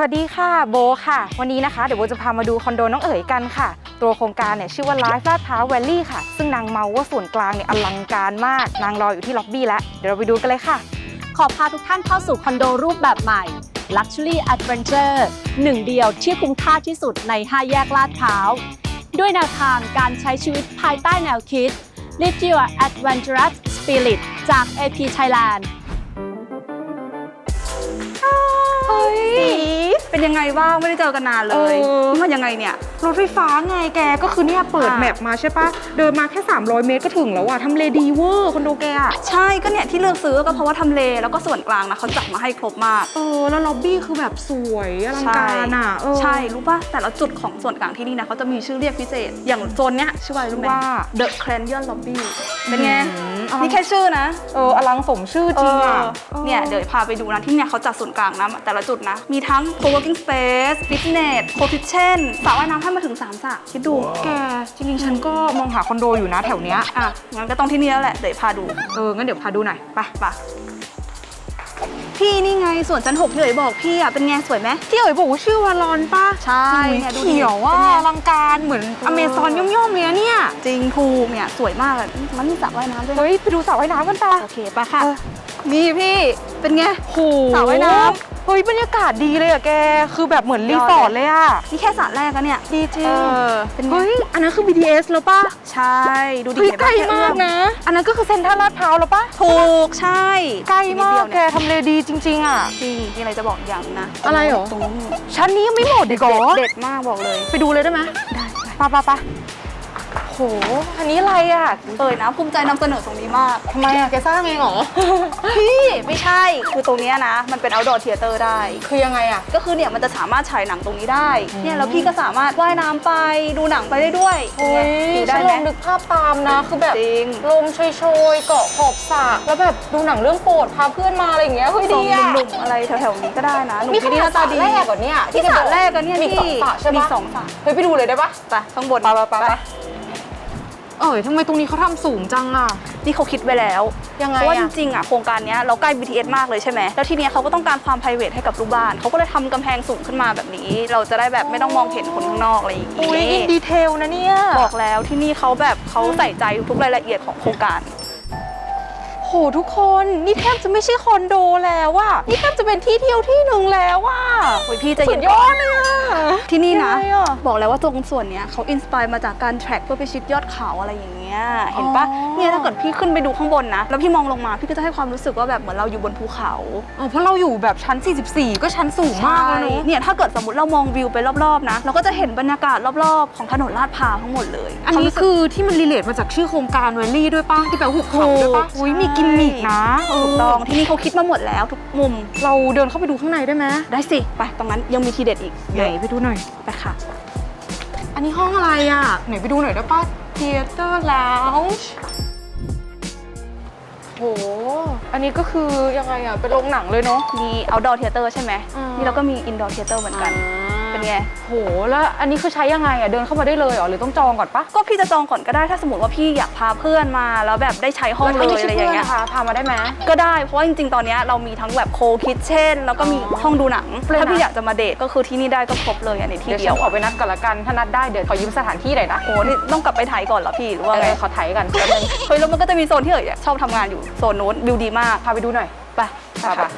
สวัสดีค่ะโบค่ะ วันนี้นะคะเดี๋ยวโบจะพามาดูคอนโดน้องเอ๋ยกันค่ะ ตัวโครงการเนี่ยชื่อว่า Life ลาดพร้าวแวลลี่ค่ะ ซึ่งนางเมาว่าส่วนกลางเนี่ยอลังการมาก นางรออยู่ที่ล็อบบี้แล้ว เดี๋ยวเราไปดูกันเลยค่ะ ขอพาทุกท่านเข้าสู่คอนโดรูปแบบใหม่ Luxury Adventure หนึ่งเดียวที่คุ้มค่าที่สุดใน 5 แยกลาดพร้าวด้วยแนวทางการใช้ชีวิตภายใต้แนวคิด Live Your Adventurous Spirit จาก AP Thailand เฮ้ย เป็นยังไงบ้างไม่ได้เจอกันนานเลยเออ นี่มันยังไงเนี่ย รถไฟฟ้าไงแกก็คือเนี่ยเปิดอะแมปมาใช่ปะเดินมาแค่ 300 เมตรก็ถึงแล้วอะทำเลดีเวอร์คอนโดแกอะใช่ก็เนี่ยที่เลือกซื้อก็เพราะว่าทำเลแล้วก็ส่วนกลางนะเขาจัดมาให้ครบมาก เออ แล้วล็อบบี้คือแบบสวยอลังการอะเออใช่ รู้ป่ะ แต่ละจุดของส่วนกลางที่นี่นะเขาจะมีชื่อเรียกพิเศษ อย่างโซนเนี้ยชื่อว่าอะไรรู้ไหมว่า The Canyon Lobby เป็นไงอืมอลังนี่แค่ชื่อนะ เอออลังสมชื่อจริงอะเออเนี่ยเดี๋ยวพาไปดูนะที่เนี่ยเขาจัดส่วนกลางนะแต่ละจุดนะ มีทั้ง co-working space fitness co-kitchen สระว่ายน้ำให้มาถึง3สระคิดดู แกจริงๆฉันก็มองหาคอนโดอยู่นะแถวเนี้ยอะงั้นก็ต้องที่นี่แล้วแหละเดี๋ยวพาดูเอองั้นเดี๋ยวพาดูหน่อยไปไปะพี่นี่ไงส่วนชั้นหกที่เอ๋ยบอกพี่อะเป็นไงสวยไหมที่เอ๋ยบอกว่าชื่อวาลอนป้าใช่อุ๊ยเนี่ยดูดิเขียวว่าเป็นไงอลังการเหมือนอเมซอนย่อมๆเลยนะเนี่ย จริงถูกเนี่ยสวยมากอะมันมีสระว่ายน้ำด้วยนะเฮ้ยไปดูสระว่ายน้ำกันปะโอเคไปะค่ะเออนี่พี่เป็นไงโหสระว่ายน้ เฮ้ยบรรยากาศดีเลยอะแก คือแบบเหมือนรีสอร์ทเลยอะนี่แค่สระแรกอะเนี่ยดีจริเองอเป็นไงเฮ้ยอันนั้นคือ BTS แล้วปะใช่ ดูดิเฮ้ยเห็นใกปะล้แค่มากเอื้อนะ อันนั้นก็คือเซ็นทรัลลาดพร้าวแล้วปะถูกใช่ ใกล้มากนิดแกเดียวเนี่ยทำเลดีจริง ๆอะจริงมีอะไรจะบอกอย่างนะอะไรเหรอตรงนู้นชั้นนี้ยังไม่หมดอีกเหรอเด็ดมากบอกเลย ไปดูเลยได้ไหมได้ไปปะปะปะ โห อันนี้อะไรอะเอ่ยนะภูมิใจนำเสนอตรงนี้มาก ทำไมอะแกสร้างเองเหรอ พี่ไม่ใช่ คือตรงเนี้ยนะ มันเป็น outdoor theater ได้ คือยังไงอะก็คือเนี่ยมันจะสามารถฉายหนังตรงนี้ได้ เนี่ยแล้วพี่ก็สามารถว่ายน้ำไปดูหนังไปได้ด้วยโอ้ยอยู่ได้ฉันไหลมองนึกภาพตามนะ คือแบบจริงลมโชยๆ เกาะขอบสระแล้วแบบดูหนังเรื่องโปรดพาเพื่อนมาอะไรอย่างเงี้ยเฮ้ยทรดีงอะหนุ่มๆอะไรแถวๆนี้ก็ได้นะหนุ่มนี่ที่นี่หน้าตาดีแรกก่อนเนี่ยที่สระแรกกันเนี่ยมีพี่สองสระใช่ปะมีสองสระเฮ้ยไปดูเลยได้ปะ ไปข้างบนไปไปไป เอ้ยทำไมตรงนี้เขาทำสูงจังอะนี่เขาคิดไว้แล้วยังไงเพราะว่าจอะริงๆอะโครงการเนี้ยเราใกล้ BTS มากเลยใช่ไหมแล้วทีเนี้ยเขาก็ต้องการความ p r i v a t ให้กับลูกบ้านเขาก็เลยทำกำแพงสูงขึ้นมาแบบนี้ เราจะได้แบบไม่ต้องมองเห็นคนข้างนอกอะไรอย่างอุ้ยอินงี้ดีเทลนะเนี่ย บอกแล้วที่นี่เขาแบบเขาใส่ใจทุกรายละเอียดของโครงการ โหทุกคนนี่แทบจะไม่ใช่คอนโดแล้วอะนี่แทบจะเป็นที่เที่ยวที่หนึ่งแล้วอะโอ้ยพี่ใจะสุเย็ดนยก่ออดนเลยอะ ที่นี่นะ ยังไงอะ บอกแล้วว่าตรงส่วนเนี้ยเขาอินสปายมาจากการแทร็กเพื่อไปชิดยอดเขาอะไรอย่างเงี้ยเห็นปะอ๋อเนี่ยถ้าเกิดพี่ขึ้นไปดูข้างบนนะ แล้วพี่มองลงมาพี่ก็จะให้ความรู้สึกว่าแบบเหมือนเราอยู่บนภูเขาอ๋อเพราะเราอยู่แบบชั้น 44 ก็ชั้นสูงมากแล้วเนอะเนี่ยถ้าเกิดสมมติเรามองวิวไปรอบๆนะเราก็จะเห็นบรรยากาศรอบๆ ของถนนลาดพร้าวทั้งหมดเลย อันนี้วามรู้สึกคือที่มันรีเลทมาจากชื่อโครงการแวลลี่ด้วยป่ะที่แปลว่าหุบเขาด้วยป่ะถูกอุ้ยมีกิมมิกนะเถูกต้องที่นี่เขาคิดมาหมดแล้วทุกมุม เราเดินเข้าไปดูข้างในได้ไหมได้สิไปตรงนั้นยังมีทีเด็ดอีกไหนไปดูหน่อยไปค่ะ อันนี้ห้องอะไรอะไหนไปดูหน่อยได้ป่ะ Theater Lounge โห อันนี้ก็คือยังไงอะ เป็นโรงหนังเลยเนาะ มี outdoor theater ใช่ไหมอ่านี่นี่เราก็มี indoor theater เหมือนกัน เป็นไง โห แล้วอันนี้คือใช้ยังไงอะ เดินเข้ามาได้เลยเหรอ หรือต้องจองก่อนปะก็พี่จะจองก่อนก็ได้ถ้าสมมติว่าพี่อยากพาเพื่อนมา แล้วแบบได้ใช้ห้องเลยอะไรอย่างเงี้ยนะคะพามาได้ไหม ก็ได้ เพราะว่าจริงๆ ตอนเนี้ยเรามีทั้งแบบโคคิทเช่น แล้วก็มีอ๋อห้องดูหนัง เลยนะ ถ้าพี่อยากจะมาเดทก็คือที่นี่ได้ก็ครบเลยอันนี้ที่เดี๋ยวเดีฉัยนวขอไปนัดก่อนละกัน ถ้านัดได้เดี๋ยวขอยืมสถานที่หน่อยนะโอ้นี่ต้องกลับไปไทยก่อนเหรอพี่หรือว่าเอไงอขอไถกันแป๊บนึงเฮ้ยแล้วมันก็จะมีโซนที่เอ๋ยชอบทำงานอยู่โซนนู้นวิวดีมาก พาไปดูหน่อย ไปไปปะ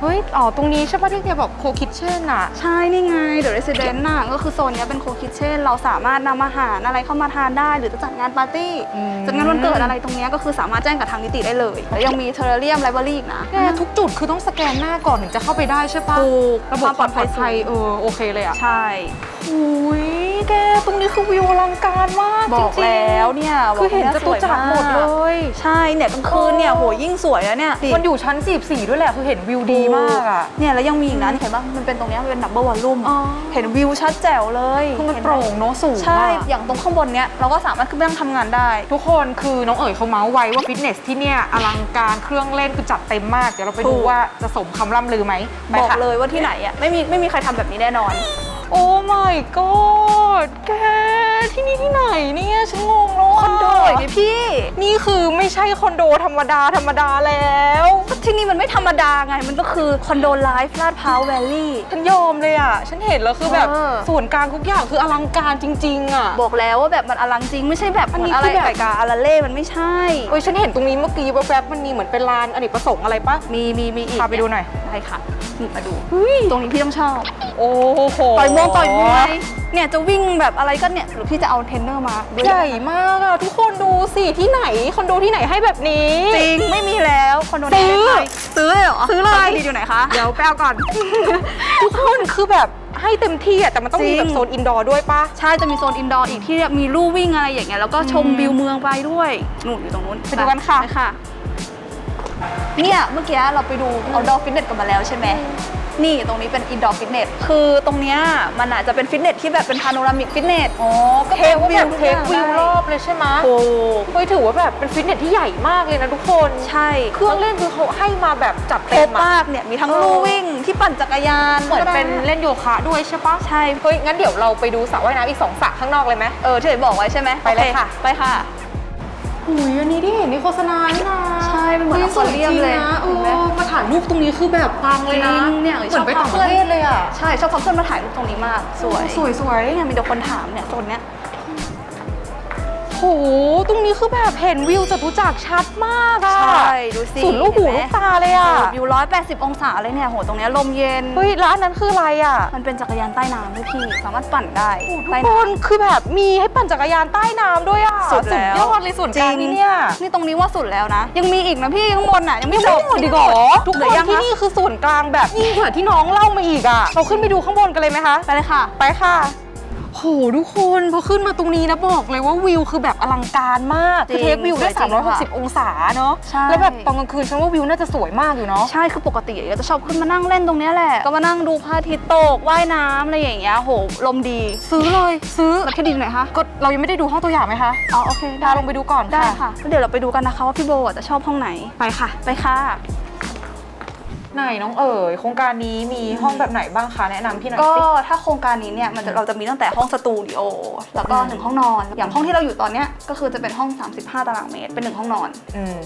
เฮ้ย อ๋อ ตรงนี้ใช่ป่ะที่แกบอกโคคิทเช่นอะใช่ นี่ไง The Resident น่ะ ก็คือโซนเนี้ยเป็นโคคิทเช่น เราสามารถนำอาหารอะไรเข้ามาทานได้ หรือจะจัดงานปาร์ตี้อืมจัดงานวันเกิดอะไรตรงเนี้ยก็คือสามารถแจ้งกับทางนิติได้เลย แล้วยังมีเทอร์เรียมไลบรารีอีกนะแกทุกจุดคือต้องสแกนหน้าก่อนถึงจะเข้าไปได้ใช่ปะถูกระบบความปลอดภัยเออ โอเคเลยอะใช่อุ้ยแกตรงนี้คือวิวอลังการมากบอกจริงๆแล้วเนี่ยคือเห็นจะตุจักรหมดเลย ใช่เนี่ยกลางคืนเนี่ยโหยิ่งสวยแล้วเนี่ยดิมันอยู่ชั้น 44 ด้วยแหละคือเห็นวิวดีมากอะ เนี่ยแล้วยังมีอีกนะเห็นปะมันเป็นตรงเนี้ยมันเป็นดับเบิลวอลลุ่มอ๋อเห็นวิวชัดแจ๋วเลยคือมันเห็โปร่งเนอะสูงใช่อะอย่างตรงข้างบนเนี้ยเราก็สามารถขึ้นไปนั่งทำงานได้ ทุกคนคือน้องเอ๋ยเขาเมาส์ไว้ว่าฟิตเนสที่เนี่ยอลังการเครื่องเล่นคือจัดเต็มมาก เดี๋ยวเราไปดูถูกว่าจะสมคำล่ำลือไหมไปบอกค่ะเลยว่าที่ไหนอะไม่มีไม่มีใครทำแบบนี้แน่นอน โอ้ my god แก ที่นี่ที่ไหนเนี่ยฉันงงแล้วคอนโดเหรอไงพี่ นี่คือไม่ใช่คอนโดธรรมดาธรรมดาแล้วก็ที่นี่มันไม่ธรรมดาไง มันก็คือคอนโดไลฟ์ลาดพร้าวแวลลี่ ฉันยอมเลยอะ ฉันเห็นแล้วคือแบบเออ ส่วนกลางทุกอย่างคืออลังการจริง ๆ อะ บอกแล้วว่าแบบมันอลังจริง ไม่ใช่แบบอันนี้เหมือะไรคือแบบ ไก่กาอาราเล่ มันไม่ใช่ เอ้ยฉันเห็นตรงนี้เมื่อกี้แวบๆมันมีเหมือนเป็นลานอเนกประสงค์อะไรปะมีมีมีอีกพาไปดูหน่อยได้ค่ะนี่มาดู ตรงนี้พี่ต้องชอบ โอ้โหต่อยมงต่อยมวย เนี่ยจะวิ่งแบบอะไรก็เนี่ยหรือพี่จะเอาเทรนเนอร์มาด้วยใหญ่มากอะทุกคนดูสิที่ไหนคอนโดที่ไหนให้แบบนี้ จริงไม่มีแล้วคอนโดซื้อในประเทศไทยซื้อเลยเหรอซื้อเลยคอนโดดีอยู่ไหนคะ เดี๋ยวแปลก่อน ทุกคนคือแบบให้เต็มที่อะแต่มันต้องมีจริง แบบโซนอินดอร์ด้วยปะใช่จะมีโซนอินดอร์อีกที่มีลู่วิ่งอะไรอย่างเงี้ยแล้วก็ชมอืมวิวเมืองไปด้วยนู่นอยู่ตรงนู้นไปดูกันค่ะ ไปค่ะ เนี่ยเมื่อกี้เราไปดู outdoor fitness กันมาแล้วใช่ไหมนี่ตรงนี้เป็น indoor fitness คือตรงเนี้ยมันอาจจะเป็นฟิตเนสที่แบบเป็นพาโนรามิกฟิตเนส อ๋อ ก็เทเทคควิวิววทุกเทอคย่างวิวได้รอบเลยใช่ไหมโอ้เฮ้ยถือว่าแบบเป็นฟิตเนสที่ใหญ่มากเลยนะทุกคน ใช่ เครื่องเล่นคือเขาให้มาแบบจัดครเต็บมอะมากเนี่ย มีทั้งเออลู่วิ่งที่ปั่นจักรยาน เหมือนเป็นก็ได้เล่นโยคะด้วยใช่ปะใช่ เฮ้ยงั้นเดี๋ยวเราไปดูสระว่ายน้ำอีกสองสระข้างนอกเลยไหมเออที่เห็นบอกไว้ใช่ไหมไปเลยโอค่ะ ไปค่ะหุยอันนี้ที่เห็นในโฆษณานี่นะ ใช่มันเหมือนฮ้อควาเรียมเลยสวจริงนะเอเห็นไหมอมาถ่ายรูปตรงนี้คือแบบปังเลยนะจริงเนี่ยเหมืชออนบไปต่างพาปเพื่อนระเทศเลยอะใช่ชอบพาเพื่อนมาถ่ายรูปตรงนี้มาก สวยสวยสวยเนี่ยมีแต่คนถามเนี่ยโซนเนี้ยโหตรงนี้คือแบบเห็นวิวจตุจักรชัดมากอะใช่ ดูสิสุดลูกหูเห็นไหมลูกตาเลยอะอยู่ร้อยแปดสิบองศาเลยเนี่ยโหตรงเนี้ยลมเย็น เฮ้ยแล้วอันนั้นคืออะไรอะมันเป็นจักรยานใต้น้ำด้วยพี่ สามารถปั่นได้ทุกใต้คน้นคือแบบมีให้ปั่นจักรยานใต้น้ำด้วยอะสุดแล้วยอดเลยส่วนำกลางนี่เนี่ยนี่ตรงนี้ว่าสุดแล้วนะ ยังมีอีกนะพี่ข้างบนอะยังไม่ยังจไม่บหมดดีกว่าทุกเหคลืนอยังที่คะนี่คือส่วนกลางแบบยิ่งกว่าที่น้องเล่ามาอีกอะเราขึ้นไปดูข้างบนกันเลยไหมคะไปเลยค่ะ ไปค่ะ โหทุกคนพอขึ้นมาตรงนี้นะบอกเลยว่าวิวคือแบบอลังการมากจริคืองเทควิวได้ สวยจริงค่ะ360 องศาเนาะใช่ แล้วแบบตอนกลางคืนฉันว่าวิวน่าจะสวยมากอยู่เนาะ ใช่คือปกติก็จะชอบขึ้นมานั่งเล่นตรงเนี้ยแหละ ก็มานั่งดูพระอาทิตย์ตกว่ายน้ำอะไรอย่างเงี้ยโหลมดีซื้อเลยซื้อบัตรเครดิตไหนอยคะก็เรายังไม่ได้ดูห้องตัวอย่างไหมคะอ๋อโอเคพาลงไปดูก่อนได้ค่ะแล้วเดี๋ยวเราไปดูกันนะคะว่าพี่โบอะจะชอบห้องไหนไปค่ะ ไปค่ะ ไหนน้องเอ๋ยโครงการนี้มีห้องแบบไหนบ้างคะแนะนำพี่หน่อยก็สิ ถ้าโครงการนี้เนี่ยมันจะเราจะมีตั้งแต่ห้องสตูดิโอแล้วก็อืม หนึ่งห้องนอน อย่างห้องที่เราอยู่ตอนเนี้ยก็คือจะเป็นห้อง 35 ตารางเมตรเป็นหนึ่งห้องนอน อืม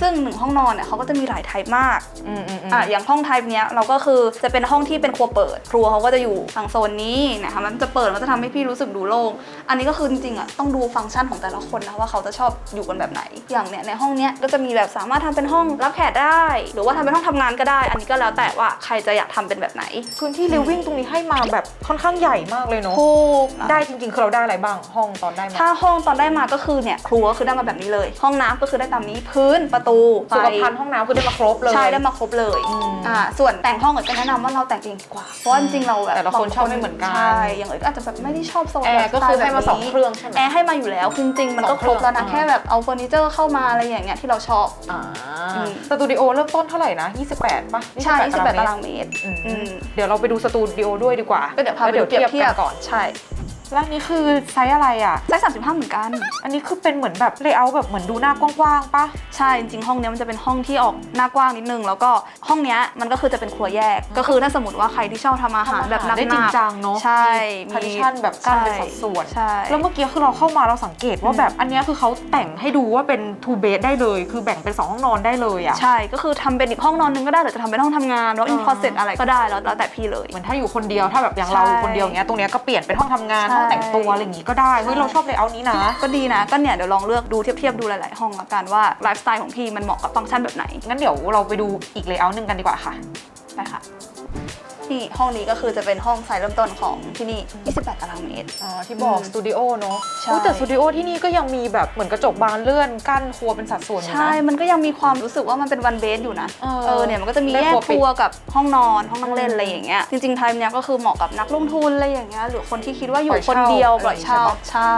ซึ่งหนึ่งห้องนอนเนี่ยเขาก็จะมีหลายไทป์มากอืมอืมอืมอะอย่างห้องไทป์เนี้ยเราก็คือจะเป็นห้องที่เป็นครัวเปิด ครัวเขาก็จะอยู่ทางโซนนี้นะคะมันจะเปิดมันจะทำให้พี่รู้สึกดูโล่งอันนี้ก็คือจริงๆอะต้องดูฟังก์ชันของแต่ละคนนะว่าเขาจะชอบอยู่กันแบบไหนอย่างเนี้ยในห้องเนี้ยก็จะมีแบบสามารถทำเป็นห้องรับแขกได้ หรือว่าทำเป็นห้องทำงานก็ได้อันนี้ก็แล้วแต่ว่าใครจะอยากทำเป็นแบบไหน พื้นที่ living ตรงนี้ให้มาแบบค่อนข้างใหญ่มากเลยเนาะ ถูกได้จริงๆ คือเราได้อะไรบ้างห้องตอนได้มาถ้าห้องตอนได้มาก็คือเนี่ยครัวก็คือได้มาแบบนี้เลย ห้องน้ำก็คือได้ตามนี้พื้นประตูไฟสุขภัณฑ์ห้องน้ำคือได้มาครบเลย ใช่ได้มาครบเลยอืมอ่าส่วนแต่งห้องเอ๋ยก็แนะนำว่าเราแต่งเองดีกว่าเพราะว่าจริงๆเราแบบแต่ละคนชอบไม่เหมือนกัน ใช่อย่างเอ๋ยก็อาจจะแบบไม่ได้ชอบโซนแอร์แบบก็คือสไตล์ให้มาแบบสองเครื่องใช่ไหม แอร์ให้มาอยู่แล้วคือจริงๆมันก็ครบแล้วนะสองเครื่อง แค่แบบเอาเฟอร์นิเจอร์เข้ามาอะไรอย่างเงี้ยที่เราชอบ อ่าอืม สตูดิโอเริ่มต้นเท่าไหร่นะ 28ป่ะใช่28เมตารางเมตรอืมอืมเดี๋ยวเราไปดูสตูดิโอด้วยดีกว่าก็เดี๋ยวพาไปแล้ดูเปรียบเทียบกันก่อน ใช่ แล้วอันนี้คือไซส์อะไรอะ ไซส์35 เหมือนกัน อันนี้คือเป็นเหมือนแบบเลเยอร์แบบเหมือนดูหน้ากว้างๆป่ะใช่จริงๆห้องเนี้ยมันจะเป็นห้องที่ออกหน้ากว้างนิดนึง แล้วก็ห้องเนี้ยมันก็คือจะเป็นครัวแยก ก็คือถ้าสมมติว่าใครที่ชอบทำอาหารแบบหนักๆได้จริงจังเนาะใช่พาร์ติชันแบบกั้นเป็นสัดส่วน ใช่ แล้วเมื่อกี้คือเราเข้ามาเราสังเกตว่าแบบอันเนี้ยคือเขาแต่งให้ดูว่าเป็น two bed ได้เลย คือแบ่งเป็น 2 ห้องนอนได้เลยอะ ใช่ก็คือทำเป็นอีกห้องนอนนึงก็ได้หรือจะทำเป็นห้องทำงานแล้วอินคอร์เซ็ตอะไรก็ได้แล้วแล้วแต่พี่เลย เหมือนถ้าอยู่คนเดียวถ้าแบบอย่างเราใช่อยู่คนเดียวอย่างเงี้ยตรงเนี้ยก็เปลี่ยนเป็นห้องทำงาน ใช่ห้องแต่งตัวอะไรอย่างงี้ก็ได้เฮ้ยเราชอบเลเยอร์นี้นะ ก็ดีนะ ก็เนี่ยเดี๋ยวลองเลือกดูเทียบๆดูหลายๆห้องละกันว่าไลฟ์สไตล์ของพี่มันเหมาะกับฟังก์ชันแบบไหนงั้นเดี๋ยวเราไปดูอีกเลเยอร์หนึ่งกันดีกว่าค่ะไปค่ะ นี่ห้องนี้ก็คือจะเป็นห้องไซส์เริ่มต้นของที่นี่ 28 ตารางเมตร อ๋อที่บอกอืมสตูดิโอเนาะใช่ อุ๊ยแต่สตูดิโอที่นี่ก็ยังมีแบบเหมือนกระจกบานเลื่อนกั้นครัวเป็นสัดส่วนอยู่นะใช่มันก็ยังมีความรู้สึกว่ามันเป็นวันเบสอยู่นะ เออเออเนี่ยมันก็จะมีได้แยกครัวครัวกับห้องนอนห้องนั่งเล่นอืมอะไรอย่างเงี้ย จริงๆไทม์เนี้ยก็คือเหมาะกับนักลงทุนอะไรอย่างเงี้ยหรือคนที่คิดว่าอปล่ยู่อยคนเช่าเดียวอะไรปล่อยเช่าอย่างเงี้ยใช่ปะใช่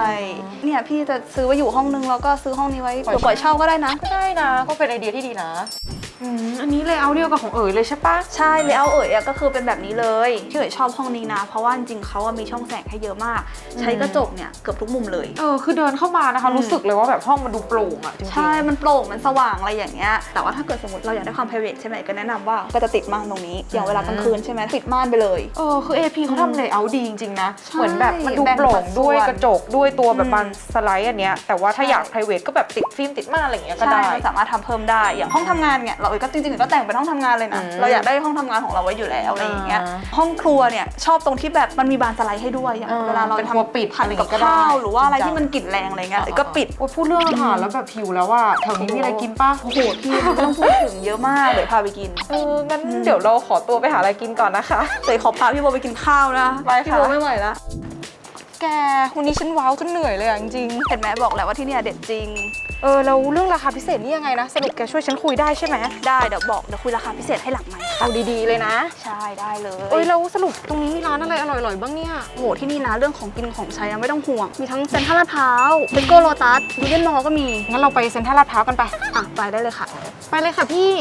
เนี่ยพี่จะซื้อไว้อยู่ห้องนึงแล้วก็ซื้อห้องนี้ไว้ปล่อยเผื่อปล่อยเช่าก็ได้นะ ก็ได้นะ ก็เป็นไอเดียที่ดีนะ อืมอันนี้เลเยอร์เดียวกับของเอ๋ยเลยใช่ปะใช่เลยเอาเอ๋ยอะก็คือเป็นแบบนี้เลยที่เอ๋ยชอบห้องนี้นะ เพราะว่าจริงๆเขาอะมีช่องแสงให้เยอะมาก ใช้กระจกเนี่ยเกือบทุกมุมเลย เออคือเดินเข้ามานะคะอืมรู้สึกเลยว่าแบบห้องมันดูโปร่งอะจริงๆ ใช่ มันโปร่ง มันสว่างอะไรอย่างเงี้ย แต่ว่าถ้าเกิดสมมติเราอยากได้ความ private ใช่ไหมก็แนะนำว่าก็จะติดม่านตรงนี้ อย่างเวลากลางคืนใช่ไหมติดม่านไปเลย เออคือ AP เขาทำเลเยอร์ดีจริงๆนะ ใช่เหมือนแบบมันดูแบ่งโปร่สังดส่วนด้วยกระจกด้วยตัวแบบอืมบานสไลด์อันเนี้ยแต่ว่าถ้าใช่ อยาก private ก็แบบติดฟิล์มติดม่านอะไรอย่างเงี้ยก็ใช่ได้ มันสามารถทำเพิ่มได้ อย่างห้องทำงานเนี่ยเราเอยก็จริงริงๆก็แต่งเป็นห้องทำงานเลยนะอืมเราอยากได้ห้องทำงานของเราไว้อยู่แล้วอะไรอย่างเงี้ยอ่าห้องครัวเนี่ยชอบตรงที่แบบมันมีบานสไลด์ให้ด้วยอย่างเออเวลาเราเป็นครัวปิดผัดอะไรอย่างกับงี้ก็ได้ข้าวหรือว่าอะไรจริงจังที่มันกลิ่นแรงอะไรเงี้ยก็ปิดโอ้ยพูดเรื่องอาหารแล้วแบบหิวแล้วว่าแถวนี้มีอะไรกินป่ะโอ้โหพี่ไม่ต้องพูดถึงเยอะมากเดี๋ยวพาไปกินเอองั้นเดี๋ยวเราขอตัวไปหาอะไรกินก่อนนะคะเตยขอพาพี่โบไปกินข้าวนะไปค่ะ พี่โบไม่ไหวแล้วแกวันนี้ฉันว้าวจนเหนื่อยเลยอะจริงเห็นไหมบอกแล้วว่าที่เนี่ยเด็ดจริงๆ เออแล้วเรื่องราคาพิเศษนี่ยังไงนะสรุปแกช่วยฉันคุยได้ใช่ไหมได้เดี๋ยวบอกเดี๋ยวคุยราคาพิเศษให้หลังไหมค์เอาดีๆเลยนะ ใช่ได้เลยเอ้ยแล้วสรุปตรงนี้มีร้านอะไรอร่อยๆบ้างเนี่ย โอ้โหที่นี่นะเรื่องของกินของใช้อะไม่ต้องห่วง มีทั้งเซ็นทรัลลาดพร้าวเบโก้โลตัสยูเดนมอลก็มีงั้นเราไปเซ็นทรัลลาดพร้าวกันไป อะไปได้เลยค่ะ ไปเลยค่ะพี่